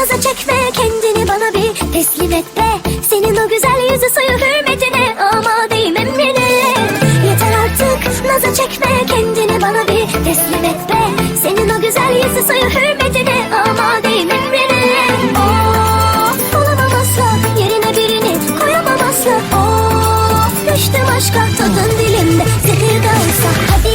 naza çekme kendini bana bir teslim et be. Senin o güzel yüzü suyu hürmetine ama değmem yine. Yeter artık naza çekme kendini bana bir teslim et be. Senin o güzel yüzü suyu hürmetine ama değmem yine. Oh olamam asla yerine birini koyamam asla. Oh düştüm aşka tadın dilimde zehir de olsa. Hadi